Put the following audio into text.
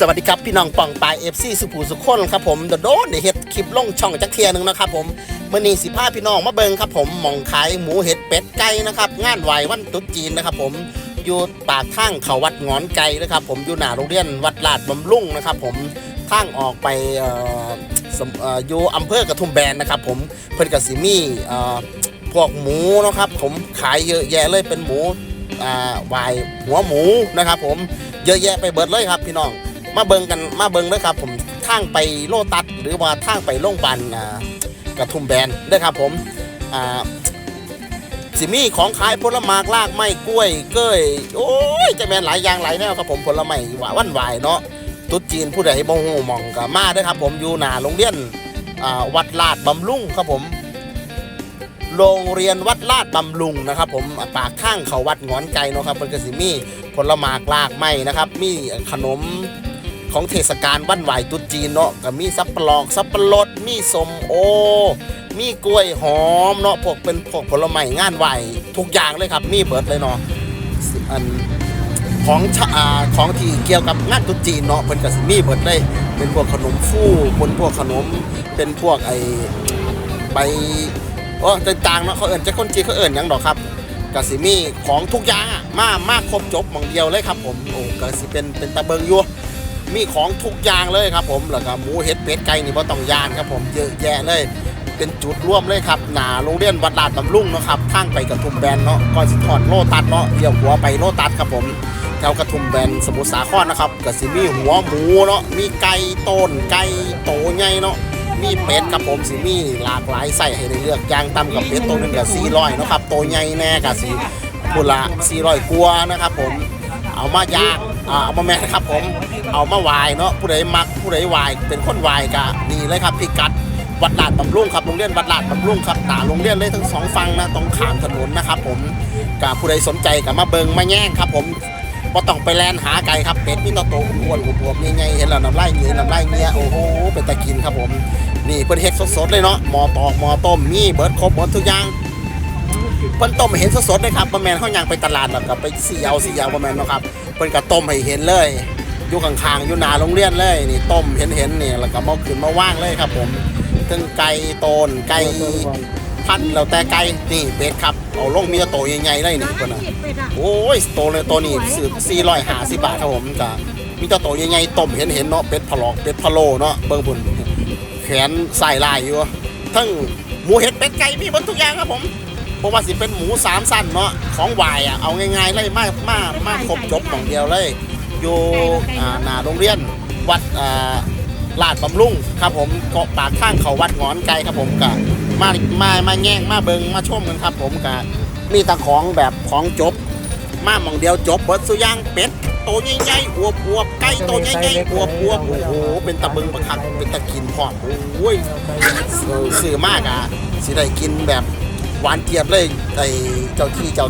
สวัสดีครับพี่น้องป่องปลายเอฟซีสุภูสุขคนครับผมโดดโดนได้เฮ็ดคลิปลงช่องจักเทียหนึงนะครับผมเมื่อนี้สิพาพี่น้องมาเบิงครับผมหมองขายหมูเห็ดเป็ดไก่นะครับงานไหววันตรุษจีนนะครับผมอยู่ปากทางเขาวัดงอนไก่นะครับผมอยู่หน้าโรงเรียนวัดลาดบำรุงนะครับผมทางออกไปอยู่อำเภอกระทุ่มแบนนะครับผมเพิ่นกับสิมี่พวกหมูนะครับผมขายเยอะแยะเลยเป็นหมูวายหัวหมูนะครับผมเยอะแยะไปเบิดเลยครับพี่น้อง มาเบิงกันมาเบิงเลยครับ ผมทางไปโลตัสหรือว่าทางไปโรงพยาบาลกระทุ่มแบนเด้อครับผมอ่าสิมีของขายผลไม้ลากไม้กล้วย เก้ยโอ้ยจะแมนหลายอย่างหลายแนวครับผมผลไม้หวานวันวายเนาะตุ๊ดจีนผู้ใดบ่ฮู้มองก็มาเด้อครับ ผมอยู่หน้าโรงเรียนอ่าวัดลาดบำรุงครับผม โรงเรียนวัดลาดบำรุงนะครับ ผมปากข้างเขาวัดงอนไก่เนาะครับมันก็สิมีผลไม้ลากไม้นะครับ มีขนม ของเทศกาลวันไหวตรุษจีนเนาะก็มีสับปะรอกสับปะรดมีสมโอ มีกล้วยหอมเนาะพวกเป็นพวกผลไม้งานไหวทุกอย่างเลยครับ มีเบิดเลยเนาะอันของชะอ่าของที่เกี่ยวกับงานตรุษจีนเนาะเพิ่นก็สิมีเบิดเลยเป็นพวกขนมฟู่เป็นพวกขนมเป็นพวกไอไปโอ้ต่างๆเนาะเขาเอิ่นจะคนจีนเขาเอิ่นยังดอกครับกสิมีของทุกอย่างอะมามากครบจบมองเดียวเลยครับผมโอ้กสิเป็นเป็นตะเบิงยู่ มีของทุกอย่างเลยครับผมแล้วก็หมูเห็ดเป็ดไก่นี่บ่ต้องยานครับผมเยอะแยะเลย เป็นจุดร่วมเลยครับหนาโรงเรียนวัดลาดบำรุงเนาะครับทางไปกระทุ่มแบนเนาะก่อนสิทอดโลตัดเนาะเลี้ยวหัวไปโลตัดครับผมแถวกระทุ่มแบนสมุทรสาครนะครับก็สิมีหัวหมูเนาะมีไก่ต้นไก่โตใหญ่เนาะมีเป็ดครับผมสิมีหลากหลายไส้ให้ได้เลือกย่างต่ำกับเป็ดตัวหนึงก็400เนะครับโตใหญ่แน่ก็สิพุละ400กว่านะครับผมเอามาย่าง อ่าเอามาแม่นครับผมเอามาวายเนาะผู้ใดมักผู้ใดวายเป็นคนวายกะนี่เลยครับพิกัดวัดลาดบำรุงครับโรงเรียนวัดลาดบำรุงครับตาโรงเรียนเลยทั้งสองฝั่งนะตรงขามถนนนะครับผมกะผู้ใดสนใจกับมาเบิงมาแย่งครับ ผมก็ต้องไปแลนหาไก่ครับเป็ดนี่ตัวโตอ้วนๆบวมๆใหญ่ๆเห็นแล้วน้ำลายเหนียน้ำลายเงี้ยโอ้โหเป็นตะกินครับผม นี่เพิ่นเฮ็ดสดๆเลยเนาะหมอตอกหมอต้มมีเบิร์ดครบหมดทุกอย่าง เพิ่นต้มให้เห็นสดๆเลยครับบ่แม่นเฮาย่างไปตลาดแล้วก็ไปสีเอาสีเอาบ่แม่นเนาะครับเพิ่นก็ต้มให้เห็นเลยอยู่ข้างๆอยู่หน้าโรงเรียนเลยนี่ต้มเห็นๆนี่แล้วก็มาขึ้นมาว่างเลยครับ ผมถึงไก่โตนไก่พันธุ์แล้วแต่ไก่นี่เป็ดครับเอาลงมีแต่โตใหญ่ๆเลยนี่เพิ่นน่ะโอ้ยโตเลยตัวนี้ซื้อ450บาทครับผมก็มีแต่โตใหญ่ๆต้มเห็นๆเนาะเป็ดพะลอกเป็ดพะโลเนาะเบิ่งพุ่นแขนใส่ลายอยู่ทั้งหมูเห็ดเป็ดไก่มีหมดทุกอย่างครับผม เพราะว่าสิเป็นหมูสามสั้นเนาะของวายอะเอาง่ายๆเลยมามามาครบจบของเดียวเลย อยู่อ่าหน้าโรงเรียนวัดอ่าลาดบำรุงครับผมเกาะปากข้างเขาวัดหงอนไกลครับผมกะมามามาแย่งมาเบิงมาชมกันครับผมกะมีแตะของแบบของจบ มาหมองเดียวจบเบิดสุย่างเป็ดโตใหญ่ๆอวบอวบๆไก่โตใหญ่ๆอวบอวบๆโอ้โหเป็นตะเบึงประคักเป็นตะกินพร้อมโอ้ยสื่อมากอะสิได้กินแบบ หวานเจี๊ยบเลยไอ้เจ้าที่เจ้า